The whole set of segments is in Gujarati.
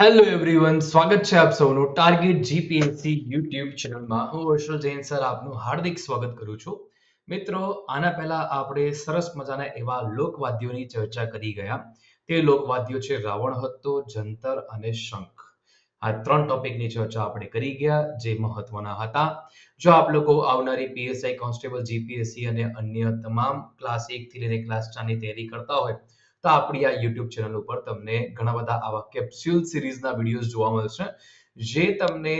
હેલો એવરીવન સ્વાગત છે આપ સૌનું ટાર્ગેટ જીપીએસસી યુટ્યુબ ચેનલમાં હું હર્ષલ જૈન સર, આપનું હાર્દિક સ્વાગત કરું છું. મિત્રો, આના પહેલા આપણે સરસ મજાના એવા લોકવાદ્યોની ચર્ચા કરી ગયા. તે લોકવાદ્યો છે રાવણ હતો જંતર અને શંખ. આ ત્રણ ટોપિકની ચર્ચા આપણે કરી ગયા, જે મહત્વના હતા. જો આપ લોકો આવનારી પીએસઆઈ કોન્સ્ટેબલ જીપીએસસી અને અન્ય તમામ ક્લાસ એક થી લઈને ક્લાસ ચારની તૈયારી કરતા હોય તો આપણી આ યુટ્યુબ ચેનલ ઉપર તમને ઘણા બધા આવા કેપ્સ્યુલ સિરીઝના વિડીયોઝ જોવા મળશે, જે તમને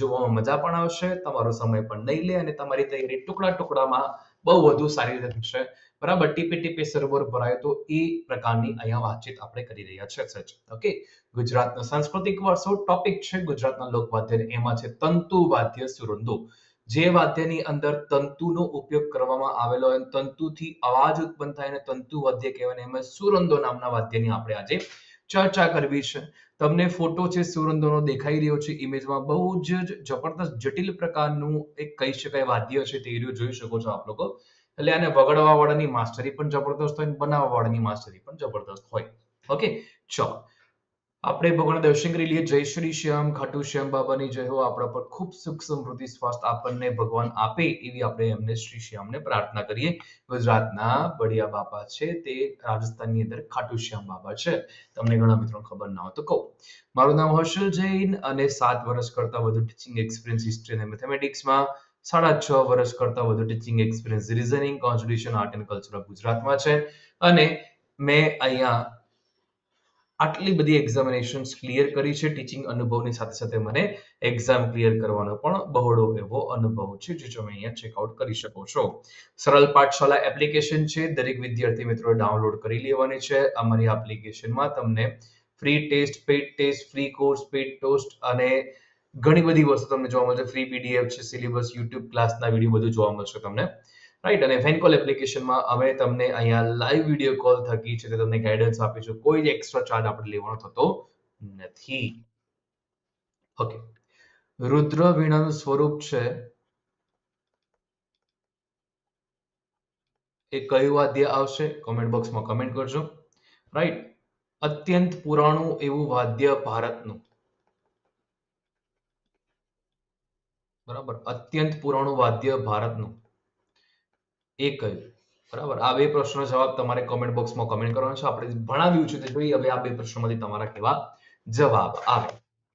જોવામાં મજા પણ આવશે, તમારો સમય પણ નહીં લે અને તમારી તૈયારી ટુકડા ટુકડામાં બહુ વધુ સારી રીતે થશે. બરાબર? ટીપે ટીપે સર્વર ભરાય તો એ પ્રકારની અહીંયા વાતચીત આપણે કરી રહ્યા છે સચ. ઓકે ગુજરાતનો સાંસ્કૃતિક વારસો ટોપિક છે ગુજરાતના લોકવાદ્ય એમાં છે તંતુ સુરંદો જે વાદ્યની અંદર તંતુનો ઉપયોગ કરવામાં આવેલો હોય તંતુથી અવાજ ઉત્પન્ન થાય અને તંતુ વાદ્ય કહેવાય એમાં સુરંદો નામના વાદ્યની આપણે આજે ચર્ચા કરવી છે. તમને ફોટો છે, સુરંદોનો દેખાઈ રહ્યો છે ઇમેજમાં બહુ જ જબરદસ્ત, જટિલ પ્રકારનું એક કહી શકાય વાદ્ય છે તે રહ્યું, જોઈ શકો છો આપ લોકો. એટલે આને વગાડવા વાળાની માસ્ટરી પણ જબરદસ્ત હોય બનાવવા વાળાની માસ્ટરી પણ જબરદસ્ત હોય. ઓકે, ચલો. આપણે ભગવાન દર્શન કરી લઈએ. જય શ્રી શ્યામ, ખાટુ શ્યામ બાબાની જય હો. આપણા પર ખૂબ સુખ સમૃદ્ધિ સ્વાસ્થ્ય આપણને ભગવાન આપે એવી આપણે એમને શ્રી શ્યામને પ્રાર્થના કરીએ. ગુજરાતના બડિયા બાપા છે તે, રાજસ્થાનની અંદર ખાટુ શ્યામ બાબા છે. તમને ઘણા મિત્રો ખબર ના હોય તો કહું. મારું નામ હર્ષલ જૈન અને સાત વર્ષ કરતા વધુ ટીચિંગ એક્સપિરિયન્સ હિસ્ટ્રી અને મેથેમેટિક્સમાં સાડા છ વર્ષ કરતા વધુ teaching experience reasoning constitution art and culture ગુજરાતમાં છે. અને મેં અહીંયા આટલી બધી એક્ઝામિનેશન્સ ક્લિયર કરી છે. ટીચિંગ અનુભવની સાથે સાથે મને એક્ઝામ ક્લિયર કરવાનો પણ બહોળો એવો અનુભવ છે, જે તમે અહીંયા ચેકઆઉટ કરી શકો છો. સરળ પાઠશાળા એપ્લિકેશન છે. દરેક વિદ્યાર્થી મિત્રો ડાઉનલોડ કરી લેવાની છે. અમારી એપ્લિકેશનમાં તમને free test paid test free course paid test અને ઘણી બધી વસ્તુ તમને જોવા મળશે. ફ્રી પીડીએફ છે સિલેબસ યુટ્યુબ ક્લાસના વીડિયો બધું જોવા મળશે તમને. રાઈટ અને ફેનકોલ એપ્લિકેશનમાં અમે તમને અહીંયા લાઈવ વીડિયો કોલ થકી છે તે તમને ગાઈડન્સ આપીશું કોઈ જ એક્સ્ટ્રા ચાર્જ આપણે લેવાનો થતો નથી. ઓકે રુદ્ર વીણાનું સ્વરૂપ છે. એ કયું વાદ્ય આવશે? કોમેન્ટ બોક્સમાં કમેન્ટ કરજો. રાઈટ અત્યંત પુરાણું એવું વાદ્ય ભારતનું. બરાબર. અત્યંત પુરાણું વાદ્ય ભારતનું. એ કયું બરાબર? આ બે પ્રશ્નો જવાબ તમારે કોમેન્ટ બોક્સમાં કમેન્ટ કરવાનો છે. આપણે ભણાવ્યું છે તે જોઈએ હવે આ બે પ્રશ્નોમાંથી તમારા કેવા જવાબ આવે.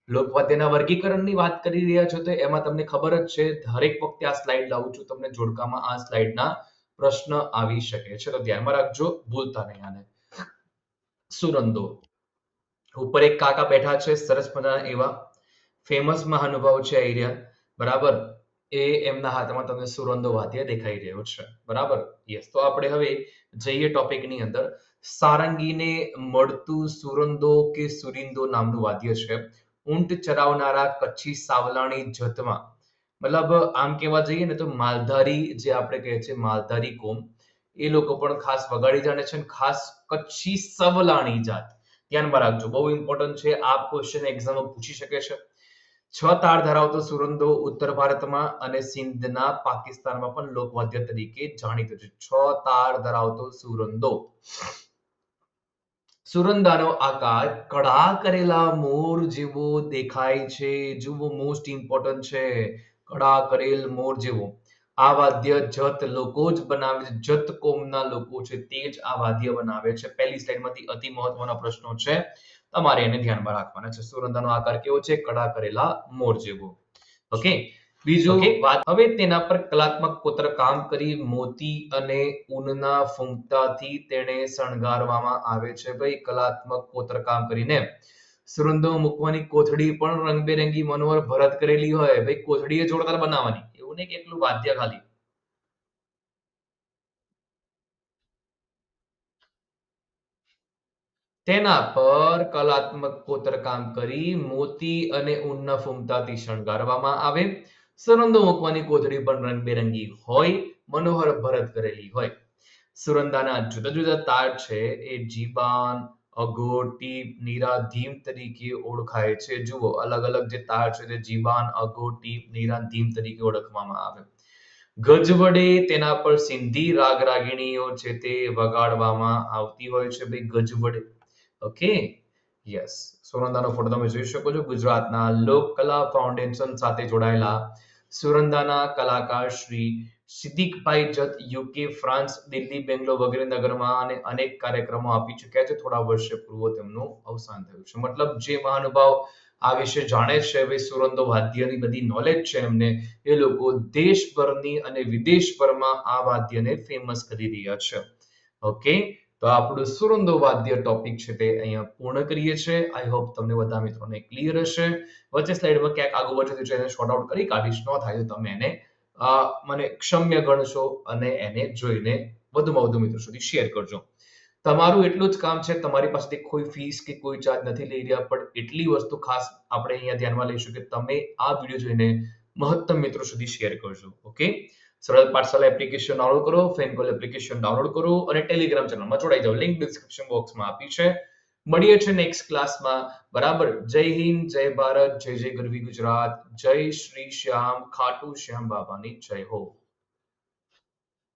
લોકવાદ્યના વર્ગીકરણની વાત કરી રહ્યા છો તો એમાં તમને ખબર જ છે, દરેક વખતે આ સ્લાઇડ લાવું છું તમને જોડકામાં આ સ્લાઇડના પ્રશ્ન આવી શકે છે. તો ધ્યાનમાં રાખજો ભૂલતા નહીં આને. સુરંદો. ઉપર એક કાકા બેઠા છે, સરસ મજાના એવા ફેમસ મહાનુભાવ છે એરિયા બરાબર? એ એમના હાથમાં તમને સુરંદો વાદ્ય દેખાઈ રહ્યો છે. બરાબર? યસ તો આપણે હવે જઈએ ટોપિકની અંદર. સારંગીને મળતું સુરંદો કે સુરિંદો નામનું વાદ્ય છે. ઊંટ ચરાવનારા કચ્છી સાવલાણી જતમાં. મતલબ, આમ કહેવા જઈએ ને તો માલધારી જે આપણે કહે છે માલધારી કોમ, એ લોકો પણ ખાસ વગાડી જાણે છે ખાસ કચ્છી સવલાણી જાત. ધ્યાનમાં રાખજો, બહુ ઇમ્પોર્ટન્ટ છે. આ ક્વેશ્ચન એક્ઝામમાં પૂછી શકે છે. છ તાળ ધરાવતો સુરંદો ઉત્તર ભારતમાં અને સિંધના પાકિસ્તાનમાં પણ લોકવાદ્ય તરીકે જાણીતો છે. છ તાળ ધરાવતો સુરંદો સુરંદાનો આકાર કડા કરેલા મોર જેવો દેખાય છે. જુઓ મોસ્ટ ઇમ્પોર્ટન્ટ છે. કડા કરેલ મોર જેવો. આ વાદ્ય જત લોકો જ બનાવે છે. જત કોમના લોકો છે તે જ આ વાદ્ય બનાવે છે. પહેલી સ્લાઇડમાંથી અતિ મહત્વના પ્રશ્નો છે. તમારે એને ધ્યાનમાં રાખવાના છે. સુરંદાનો આકાર કેવો છે? કડા કરેલા મોર જેવો. ઓકે બીજો વાત હવે તેના પર કલાત્મક કોતર કામ કરી મોતી અને ઊનના ફૂંકતાથી તેને શણગારવામાં આવે છે. ભાઈ કલાત્મક કોતર કામ કરીને. સુરંદો મૂકવાની કોથળી પણ રંગબેરંગી મનોહર ભરત કરેલી હોય. ભાઈ કોથળી જોરદાર બનાવવાની. એવું નહીં કે એકલું વાદ્ય ખાલી. તેના પર કલાત્મક કોતરકામ કરી મોતી અને ઊનના ફૂમતાથી શણગારવામાં આવે. સરંદો મૂકવાની કોથળી પણ રંગબેરંગી હોય, મનોહર ભરત કરેલી હોય. સુરંદાના જુદા જુદા તાર છે, એ જીબાન ટીપ, નીરા, ધીમ તરીકે ઓળખાય છે. જુઓ, અલગ અલગ જે તાર છે તે જીબાન અઘોર ટીપ, નીરા, ધીમ તરીકે ઓળખવામાં આવે. ગજ વડે તેના પર સિંધી રાગ રાગીણીઓ છે તે વગાડવામાં આવતી હોય છે. ભાઈ, ગજ વડે ઓકે યસ સુરંદાનો ફોટો તમે જોઈ શકો છો. ગુજરાતના લોક કલા ફાઉન્ડેશન સાથે જોડાયેલા સુરંદાના કલાકાર શ્રી સિદ્દીકભાઈ જત યુકે ફ્રાન્સ દિલ્હી, બેંગ્લોર વગેરે નગરમાં અને અનેક કાર્યક્રમો આપી ચૂક્યા છે. થોડા વર્ષે પૂર્વ તેમનું અવસાન થયું છે. મતલબ જે મહાનુભાવ આ વિશે જાણે છે, હવે સુરંદો વાદ્યની બધી નોલેજ છે એમને, એ લોકો દેશભરની અને વિદેશભરમાં આ વાદ્યને ફેમસ કરી રહ્યા છે. ઓકે તો આપણું સુરંદો વાદ્ય ટોપિક છે તે અહીંયા પૂર્ણ કરીએ છીએ. આઈ હોપ તમને બધા મિત્રોને ક્લિયર હશે. વચ્ચે સ્લાઇડમાં ક્યાંક આગળ વધ્યું છે એને શોર્ટ આઉટ કરી કાઢીશ. ન થાય તો તમે એને મને ક્ષમ્ય ગણશો અને એને જોઈને વધુમાં વધુ મિત્રો સુધી શેર કરજો. તમારું એટલું જ કામ છે. તમારી પાસેથી કોઈ ફીસ કે કોઈ ચાર્જ નથી લઈ રહ્યા, પણ એટલી વસ્તુ ખાસ આપણે અહીંયા ધ્યાનમાં લઈશું કે તમે આ વીડિયો જોઈને મહત્તમ મિત્રો સુધી શેર કરજો. ઓકે સરળ પાર્સલ એપ્લિકેશન ડાઉનલોડ કરો ફેનકોલ એપ્લિકેશન ડાઉનલોડ કરો અને ટેલિગ્રામ ચેનલમાં જોડાઈ જાઓ. લિંક ડિસ્ક્રિપ્શન બોક્સમાં આપી છે. મળીએ છે નેક્સ્ટ ક્લાસમાં બરાબર? જય હિન્દ, જય ભારત, જય જય ગરવી ગુજરાત, જય શ્રી શ્યામ ખાટુ શ્યામ બાબાની જય હો.